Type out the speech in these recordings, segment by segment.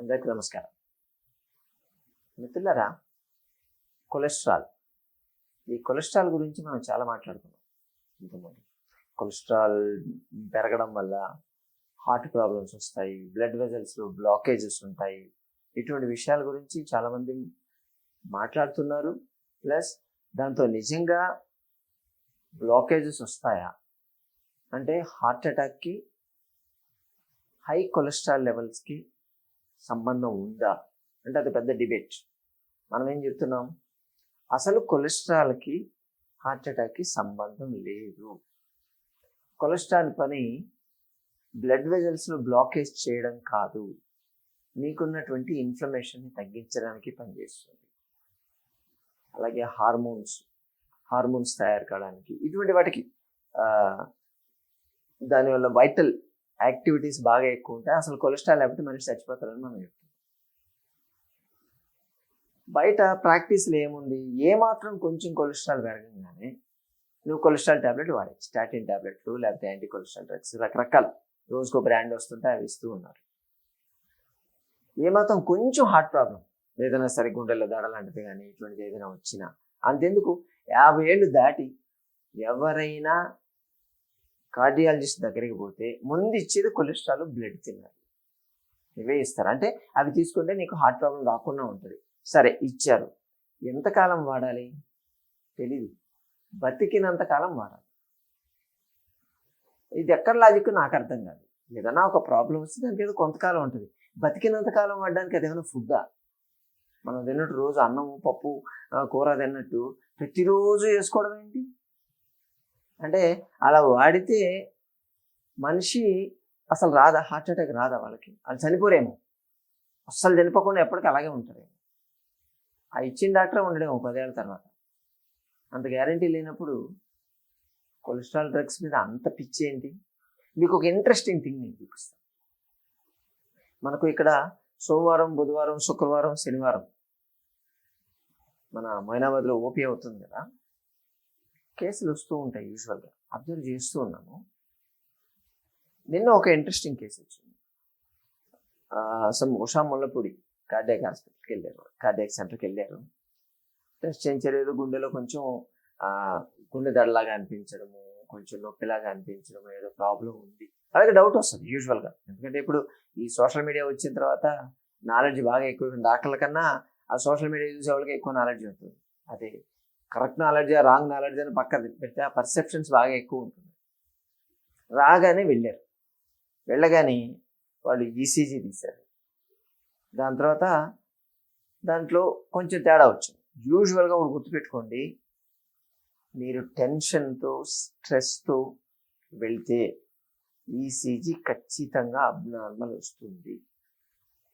అందరికీ నమస్కారం. మిత్రులరా కొలెస్ట్రాల్. ఈ కొలెస్ట్రాల్ గురించి మనం చాలా మాట్లాడుకున్నాం ఇంతకుముందు. కొలెస్ట్రాల్ పెరగడం వల్ల హార్ట్ ప్రాబ్లమ్స్ వస్తాయి బ్లడ్ వెజల్స్లో బ్లాకేజెస్ ఉంటాయి. ఇటువంటి విషయాల గురించి చాలామంది మాట్లాడుతున్నారు. ప్లస్ దాంతో నిజంగా బ్లాకేజెస్ వస్తాయా? అంటే హార్ట్ అటాక్కి హై కొలెస్ట్రాల్ లెవెల్స్కి సంబంధం ఉందా? అంటే అది పెద్ద డిబేట్ మనం ఏం చెప్తున్నాం? అసలు కొలెస్ట్రాల్కి హార్ట్ అటాక్కి సంబంధం లేదు. కొలెస్ట్రాల్ పని బ్లడ్ వెజల్స్ను బ్లాకేజ్ చేయడం కాదు. మీకున్నటువంటి ఇన్ఫ్లమేషన్ని తగ్గించడానికి పనిచేస్తుంది. అలాగే హార్మోన్స్ హార్మోన్స్ తయారు కావడానికి. ఇటువంటి వాటికి దానివల్ల వైటల్ యాక్టివిటీస్ బాగా ఎక్కువ ఉంటాయి. అసలు కొలెస్ట్రాల్ లేకపోతే మనిషి చచ్చిపోతారని మనం చెప్తాం. బయట ప్రాక్టీస్లో ఏముంది? ఏ మాత్రం కొంచెం కొలెస్ట్రాల్ పెరగంగానే నువ్వు కొలెస్ట్రాల్ ట్యాబ్లెట్ వాడే. స్టాటిన్ ట్యాబ్లెట్లు లేకపోతే యాంటీ కొలెస్ట్రాల్ డ్రగ్స్ రకరకాల. రోజుకో బ్రాండ్ వస్తుంటే అవి ఇస్తూ ఉన్నారు. ఏమాత్రం కొంచెం హార్ట్ ప్రాబ్లం ఏదైనా సరే గుండెల్లో దడ లాంటిది కానీ ఇటువంటిది ఏదైనా వచ్చినా. అంతెందుకు? యాభై ఏళ్ళు దాటి ఎవరైనా కార్డియాలజిస్ట్ దగ్గరికి పోతే ముందు ఇచ్చేది కొలెస్ట్రాల్ బ్లడ్ తిన్నారు ఇవే ఇస్తారు. అంటే అవి తీసుకుంటే నీకు హార్ట్ ప్రాబ్లం రాకుండా ఉంటుంది. సరే ఇచ్చారు. ఎంతకాలం వాడాలి? తెలీదు. బతికినంత కాలం వాడాలి. ఇది ఎక్కడ లాజిక్? నాకు అర్థం కాదు. ఏదైనా ఒక ప్రాబ్లం వస్తే దానికి ఏదో కొంతకాలం ఉంటుంది. బతికినంత కాలం వాడడానికి అదేమైనా ఫుడ్డా? మనం తిన్నట్టు రోజు అన్నము పప్పు కూర తిన్నట్టు ప్రతిరోజు వేసుకోవడం ఏంటి అంటే అలా వాడితే మనిషి అసలు రాదా? హార్ట్ అటాక్ రాదా వాళ్ళకి? వాళ్ళు చనిపోరేమో. అస్సలు చనిపోకుండా ఎప్పటికీ అలాగే ఉంటారేమో ఆ ఇచ్చిన డాక్టర్ ఉండడేమో పదేళ్ళ తర్వాత. అంత గ్యారంటీ లేనప్పుడు కొలెస్ట్రాల్ డ్రగ్స్ మీద అంత పిచ్చి ఏంటి? మీకు ఒక ఇంట్రెస్టింగ్ థింగ్ నేను చూపిస్తాను. మనకు ఇక్కడ సోమవారం బుధవారం శుక్రవారం శనివారం మన మైనాబాద్లో ఓపీ అవుతుంది కదా? కేసులు వస్తూ ఉంటాయి యూజువల్గా. అబ్జర్వ్ చేస్తూ ఉన్నాను. నిన్న ఒక ఇంట్రెస్టింగ్ కేసు వచ్చింది సమ్ ఉషా ముల్లపూడి కార్డియాక్ హాస్పిటల్కి వెళ్ళారు కార్డియాక్ సెంటర్కి వెళ్ళారు టెస్ట్ చేయించారు ఏదో గుండెలో కొంచెం గుండె దడలాగా అనిపించడము కొంచెం నొప్పిలాగా అనిపించడం ఏదో ప్రాబ్లం ఉంది. అలాగే డౌట్ వస్తుంది యూజువల్గా. ఎందుకంటే ఇప్పుడు ఈ సోషల్ మీడియా వచ్చిన తర్వాత నాలెడ్జ్ బాగా ఎక్కువ డాక్టర్ల కన్నా ఆ సోషల్ మీడియా చూసే వాళ్ళకి ఎక్కువ నాలెడ్జ్ ఉంటుంది? అదే కరెక్ట్ నాలెడ్జ్ రాంగ్ నాలెడ్జ్ అని పక్కన పెడితే ఆ పర్సెప్షన్స్ బాగా ఎక్కువ ఉంటుంది. రాగానే వెళ్ళారు. వెళ్ళగానే వాళ్ళు ఈసీజీ తీశారు. దాని తర్వాత దాంట్లో కొంచెం తేడా వచ్చింది. యూజువల్గా ఒకటి గుర్తుపెట్టుకోండి మీరు టెన్షన్తో స్ట్రెస్తో వెళ్తే ఈసీజీ ఖచ్చితంగా అబ్నార్మల్ వస్తుంది.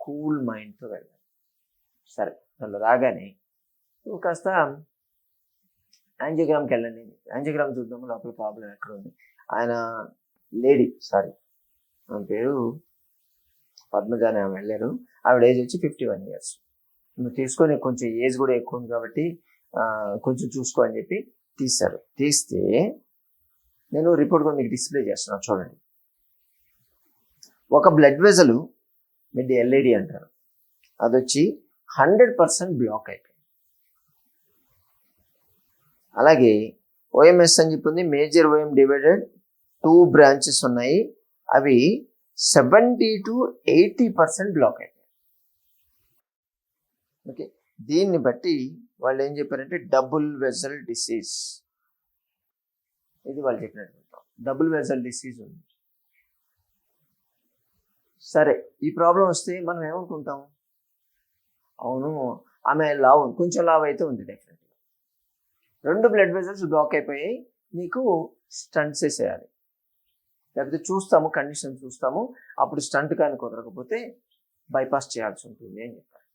కూల్ మైండ్తో వెళ్ళాలి. సరే దాంట్లో రాగానే కాస్త యాంజియోగ్రామ్కి వెళ్ళండి. యాంజియోగ్రామ్ చూద్దాము లోపల ప్రాబ్లం ఎక్కడ ఉంది ఆయన లేడీ సారీ. ఆమె పేరు పద్మజ అని ఆమె వెళ్ళారు. ఆవిడ ఏజ్ వచ్చి ఫిఫ్టీ వన్ ఇయర్స్. నువ్వు తీసుకొని కొంచెం ఏజ్ కూడా ఎక్కువ ఉంది కాబట్టి కొంచెం చూసుకో అని చెప్పి తీశారు. తీస్తే నేను రిపోర్ట్ కూడా మీకు డిస్ప్లే చేస్తున్నాను చూడండి. ఒక బ్లడ్ వెజలు మిడ్ ఎల్ఐడి అంటారు. అది వచ్చి హండ్రెడ్ పర్సెంట్ బ్లాక్ అయిపోయింది. అలాగే ఓఎంఎస్ అని చెప్పింది major OM divided two branches ఉన్నాయి. అవి seventy to eighty percent block అయిపోయాయి ఓకే దీన్ని బట్టి వాళ్ళు ఏం చెప్పారంటే డబుల్ వెజల్ డిసీజ్ ఇది వాళ్ళు చెప్పినట్టు. డబుల్ వెజల్ డిసీజ్ ఉంది. సరే ఈ ప్రాబ్లం వస్తే మనం ఏమనుకుంటాం? అవును ఆమె లావ్ కొంచెం లావ్ అయితే ఉంది డెఫినెట్ రెండు బ్లడ్ వెజల్స్ బ్లాక్ అయిపోయాయి నీకు స్టంట్స్ వేసేయాలి. లేకపోతే చూస్తాము కండిషన్ చూస్తాము. అప్పుడు స్టంట్ కానీ కుదరకపోతే బైపాస్ చేయాల్సి ఉంటుంది అని చెప్పారు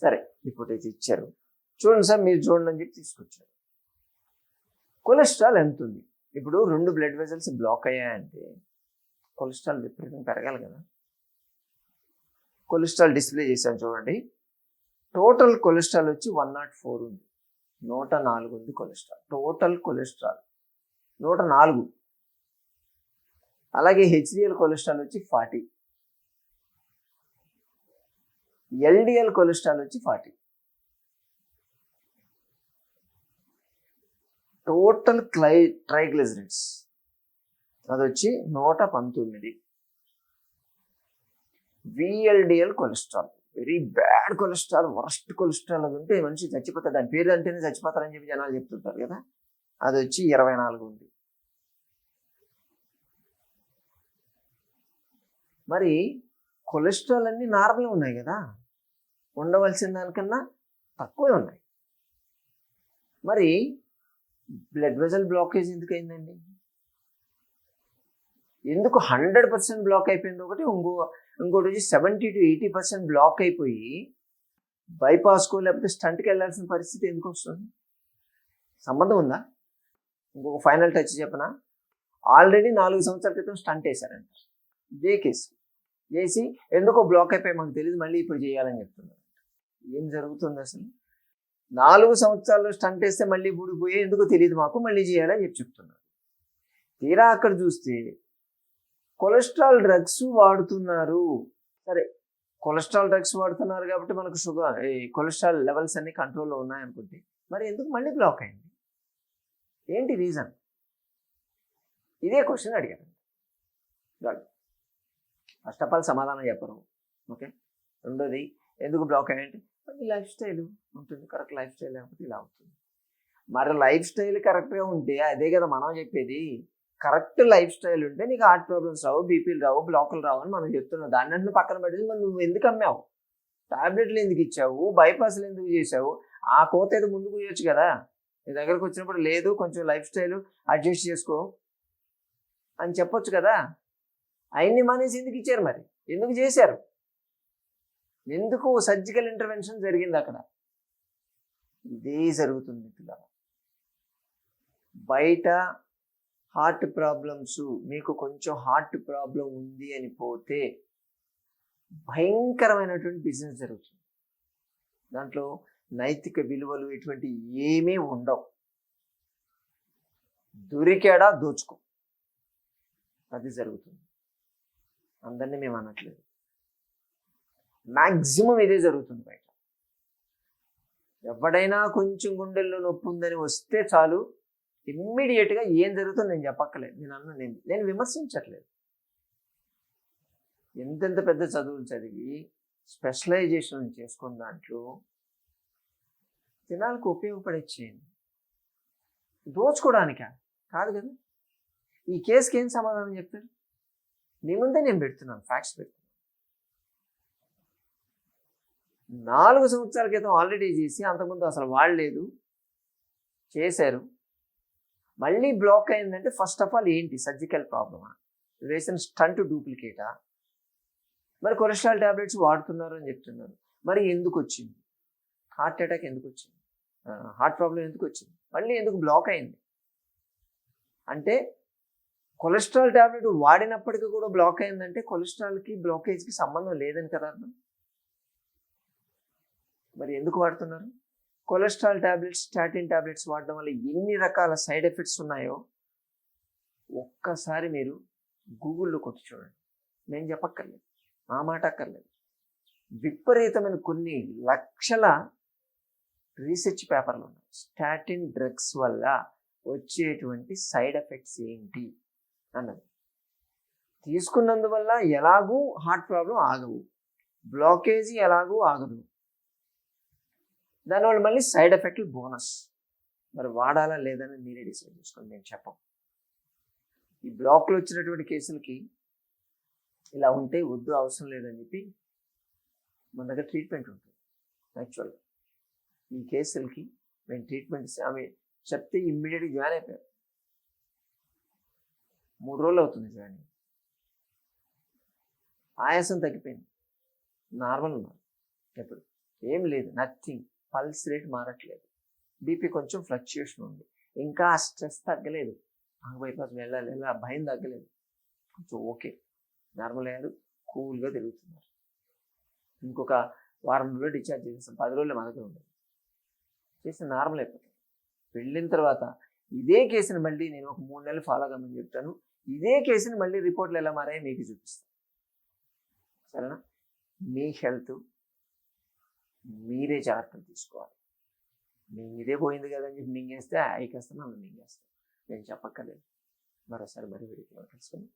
సరే రిపోర్ట్ అయితే ఇచ్చారు. చూడండి సార్ మీరు చూడండి అని చెప్పి తీసుకొచ్చారు. కొలెస్ట్రాల్ ఎంత ఉంది? ఇప్పుడు రెండు బ్లడ్ వెజల్స్ బ్లాక్ అయ్యాయంటే కొలెస్ట్రాల్ విపరీతం పెరగాలి కదా. కొలెస్ట్రాల్ డిస్ప్లే చేశాను చూడండి. టోటల్ కొలెస్ట్రాల్ వచ్చి వన్ నాట్ ఫోర్ ఉంది. నూట నాలుగు ఉంది కొలెస్ట్రాల్. Total cholesterol. నూట నాలుగు. అలాగే హెచ్డిఎల్ కొలెస్ట్రాల్ వచ్చి ఫార్టీ. ఎల్డిఎల్ కొలెస్ట్రాల్ వచ్చి ఫార్టీ. టోటల్ క్లై ట్రైగ్లిజరిడ్స్ అది వచ్చి నూట పంతొమ్మిది. VLDL cholesterol. Very bad cholesterol worst cholesterol అది ఉంటే మనిషి చచ్చిపోతాడు. దాని పేరు అంటేనే చచ్చిపోతారని చెప్పి జనాలు చెప్తుంటారు కదా. అది వచ్చి ఇరవై నాలుగు ఉంది. మరి కొలెస్ట్రాల్ అన్నీ నార్మల్ ఉన్నాయి కదా. ఉండవలసిన దానికన్నా తక్కువే ఉన్నాయి. మరి బ్లడ్ వెజల్ బ్లాకేజ్ ఎందుకు అయిందండి? ఎందుకు హండ్రెడ్ పర్సెంట్ బ్లాక్ అయిపోయింది ఒకటి? ఇంకో ఇంకోటి వచ్చి seventy to eighty percent block అయిపోయి బైపాస్కో లేకపోతే స్టంట్కి వెళ్ళాల్సిన పరిస్థితి ఎందుకు వస్తుంది? సంబంధం ఉందా? ఇంకొక ఫైనల్ టచ్ చెప్పనా? ఆల్రెడీ నాలుగు సంవత్సరాల క్రితం స్టంట్ వేశారంట. ఇదే కేసు చేసి ఎందుకో బ్లాక్ అయిపోయి మాకు తెలియదు మళ్ళీ ఇప్పుడు చేయాలని చెప్తున్నారు. ఏం జరుగుతుంది అసలు? నాలుగు సంవత్సరాలు స్టంట్ వేస్తే మళ్ళీ ఊడిపోయి ఎందుకో తెలియదు మాకు మళ్ళీ చేయాలని చెప్పి చెప్తున్నారు. తీరా అక్కడ చూస్తే కొలెస్ట్రాల్ డ్రగ్స్ వాడుతున్నారు. సరే కొలెస్ట్రాల్ డ్రగ్స్ వాడుతున్నారు కాబట్టి మనకు షుగర్ ఈ కొలెస్ట్రాల్ లెవెల్స్ అన్ని కంట్రోల్లో ఉన్నాయనుకుంటే మరి ఎందుకు మళ్ళీ బ్లాక్ అయింది? ఏంటి రీజన్? ఇదే క్వశ్చన్ అడిగాను. ఫస్ట్ ఆఫ్ ఆల్ సమాధానం చెప్పరు. ఓకే? రెండోది ఎందుకు బ్లాక్ అయ్యంటే మరి లైఫ్ స్టైల్ ఉంటుంది కరెక్ట్ లైఫ్ స్టైల్ లేకపోతే ఇలా అవుతుంది. మరి లైఫ్ స్టైల్ కరెక్ట్గా ఉంటే అదే కదా మనం చెప్పేది. కరెక్ట్ లైఫ్ స్టైల్ ఉంటే నీకు హార్ట్ ప్రాబ్లమ్స్ రావు బీపీలు రావు బ్లాకులు రావు అని మనం చెప్తున్నాం. దాన్ని అంటే పక్కన పెట్టి మరి నువ్వు ఎందుకు అమ్మావు? టాబ్లెట్లు ఎందుకు ఇచ్చావు? బైపాస్లు ఎందుకు చేసావు ఆ కోత ఏదో ముందుకు చేయొచ్చు కదా. నీ దగ్గరకు వచ్చినప్పుడు లేదు కొంచెం లైఫ్ స్టైల్ అడ్జస్ట్ చేసుకో అని చెప్పొచ్చు కదా. అయన్ని మానేసి ఎందుకు ఇచ్చారు మరి? ఎందుకు చేశారు? ఎందుకు సర్జికల్ ఇంటర్వెన్షన్ జరిగింది అక్కడ? ఇదే జరుగుతుంది పిల్లలు. బయట హార్ట్ ప్రాబ్లమ్స్ మీకు కొంచెం హార్ట్ ప్రాబ్లం ఉంది అని పోతే భయంకరమైనటువంటి బిజినెస్ జరుగుతుంది. దాంట్లో నైతిక విలువలు ఇటువంటి ఏమీ ఉండవు. దొరికాడా దోచుకో. అది జరుగుతుంది. అందరినీ మేము అనట్లేదు. మ్యాక్సిమం ఇదే జరుగుతుంది బయట. ఎవడైనా కొంచెం గుండెల్లో నొప్పి ఉందని వస్తే చాలు. ఇమ్మీడియట్గా ఏం జరుగుతుందో నేను చెప్పక్కలేదు నేను అన్న నేను నేను విమర్శించట్లేదు. ఎంతెంత పెద్ద చదువులు చదివి స్పెషలైజేషన్ చేసుకున్న దాంట్లో జనాలకు ఉపయోగపడే చేయండి దోచుకోవడానికా? కాదు కదా. ఈ కేసుకి ఏం సమాధానం చెప్తారు నీ ముందే నేను పెడుతున్నాను ఫ్యాక్ట్స్ పెడుతున్నాను. నాలుగు సంవత్సరాల క్రితం ఆల్రెడీ చేసి అంతకుముందు అసలు వాడలేదు చేశారు. మళ్ళీ బ్లాక్ అయిందంటే ఫస్ట్ ఆఫ్ ఆల్ ఏంటి? సర్జికల్ ప్రాబ్లమా వేసిన స్టంట్ డూప్లికేటా మరి కొలెస్ట్రాల్ ట్యాబ్లెట్స్ వాడుతున్నారు అని చెప్తున్నారు. మరి ఎందుకు వచ్చింది? హార్ట్ అటాక్ ఎందుకు వచ్చింది? హార్ట్ ప్రాబ్లం ఎందుకు వచ్చింది? మళ్ళీ ఎందుకు బ్లాక్ అయింది? అంటే కొలెస్ట్రాల్ ట్యాబ్లెట్ వాడినప్పటికీ కూడా బ్లాక్ అయిందంటే కొలెస్ట్రాల్కి బ్లాకేజ్కి సంబంధం లేదని కదా అర్థం? మరి ఎందుకు వాడుతున్నారు? కొలెస్ట్రాల్ ట్యాబ్లెట్స్ స్టాటిన్ ట్యాబ్లెట్స్ వాడడం వల్ల ఎన్ని రకాల సైడ్ ఎఫెక్ట్స్ ఉన్నాయో ఒక్కసారి మీరు గూగుల్లో కొట్టి చూడండి. నేను చెప్పక్కర్లేదు. ఆ మాట అక్కర్లేదు. విపరీతమైన కొన్ని లక్షల రీసెర్చ్ పేపర్లు ఉన్నాయి. స్టాటిన్ డ్రగ్స్ వల్ల వచ్చేటువంటి సైడ్ ఎఫెక్ట్స్ ఏంటి అన్నది. తీసుకున్నందువల్ల ఎలాగూ హార్ట్ ప్రాబ్లం ఆగవు. బ్లాకేజీ ఎలాగూ ఆగదు. దానివల్ల మళ్ళీ సైడ్ ఎఫెక్ట్లు బోనస్. మరి వాడాలా లేదని మీరే డిసైడ్ చేసుకోండి నేను చెప్పం ఈ బ్లాక్లో వచ్చినటువంటి కేసులకి ఇలా ఉంటే వద్దు అవసరం లేదని చెప్పి మన దగ్గర ట్రీట్మెంట్ ఉంటుంది యాక్చువల్గా ఈ కేసులకి మేము ట్రీట్మెంట్ ఆమె చెప్తే ఇమ్మీడియట్గా జాయిన్ అయిపోయారు. మూడు రోజులు అవుతుంది జాయిన్ ఆయాసం తగ్గిపోయింది. నార్మల్ ఉన్నారు. ఎప్పుడు? ఏం లేదు నథింగ్ పల్స్ రేట్ మారట్లేదు. బీపీ కొంచెం ఫ్లక్చుయేషన్ ఉంది. ఇంకా స్ట్రెస్ తగ్గలేదు. బైపాస్ వెళ్ళాలి వెళ్ళా భయం తగ్గలేదు. కొంచెం ఓకే. నార్మల్ అయ్యారు. కూల్గా తిరుగుతున్నారు. ఇంకొక వారం రోజులు డిశ్చార్జ్ చేసేస్తాం పది రోజులు మన దగ్గర ఉండదు. చేసి నార్మల్ అయిపోతుంది. వెళ్ళిన తర్వాత ఇదే కేసుని మళ్ళీ నేను ఒక మూడు నెలలు ఫాలో కమ్మని చెప్తాను. ఇదే కేసుని మళ్ళీ రిపోర్ట్లు ఎలా మారాయో మీకు చూపిస్తాను. సరేనా? మీ హెల్త్ మీరే జాగ్రత్తలు తీసుకోవాలి. నేను ఇదే పోయింది కదని చెప్పి మింగేస్తే ఐకేస్తాను నన్ను మింగేస్తాను నేను చెప్పక్కర్లేదు. మరోసారి మరి వీడికి కలుసుకుని